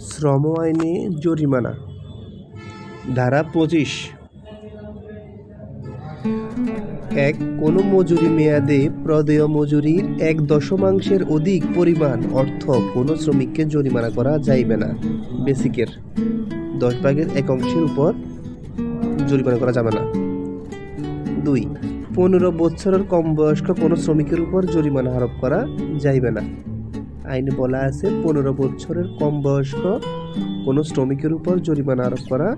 শ্রম আইনে জরিমানা। ধারা পঁচিশ। এক, কোনো মজুরি মেয়াদে প্রদেয় মজুরির এক দশমাংশের অধিক পরিমাণ অর্থ কোনো শ্রমিককে জরিমানা করা যাইবে না। বেসিকের দশ ভাগের এক অংশের উপর জরিমানা করা যাবে না। দুই, পনেরো বছরের কম বয়স্ক কোনো শ্রমিকের উপর জরিমানা আরোপ করা যাইবে না। আইনে বলা আছে, পনেরো বছরের কম বয়স্ক কোনো শ্রমিকের উপর জরিমানা আরোপ করা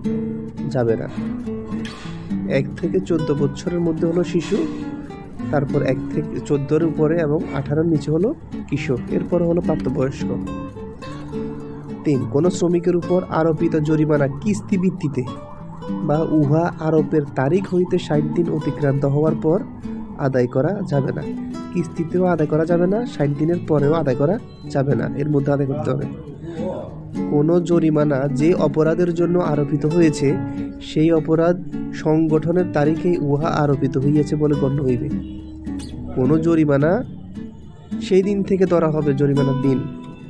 যাবে না। এক থেকে চোদ্দ বছরের মধ্যে হলো শিশু, তারপর এক থেকে চোদ্দোর উপরে এবং আঠারোর নিচে হলো কিশোর এরপর হলো প্রাপ্তবয়স্ক। তিন, কোনো শ্রমিকের উপর আরোপিত জরিমানা কিস্তি ভিত্তিতে বা উহা আরোপের তারিখ হইতে ষাট দিন অতিক্রান্ত হওয়ার পর আদায় করা যাবে না। কিস্তিতেও আদায় করা যাবে না, ষাট দিনের পরেও আদায় করা যাবে না। এর মধ্যে আদায় করতে হবে। কোনো জরিমানা যে অপরাধের জন্য আরোপিত হয়েছে, সেই অপরাধ সংগঠনের তারিখেই উহা আরোপিত হইয়াছে বলে গণ্য হইবে। কোনো জরিমানা সেই দিন থেকে ধরা হবে, জরিমানার দিন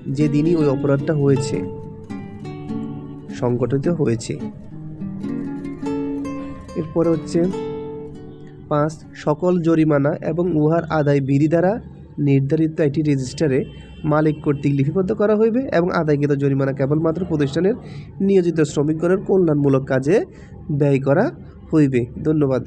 যে দিনই ওই অপরাধটা হয়েছে, সংগঠিত হয়েছে। এরপরে হচ্ছে পাঁচ সকল জরিমানা এবং উহার আদায় বিধি দ্বারা নির্ধারিত একটি রেজিস্টারে মালিক কর্তৃক লিপিবদ্ধ করা হইবে এবং আদায়কৃত জরিমানা কেবলমাত্র প্রতিষ্ঠানের নিয়োজিত শ্রমিকগণের কল্যাণমূলক কাজে ব্যয় করা হইবে। ধন্যবাদ।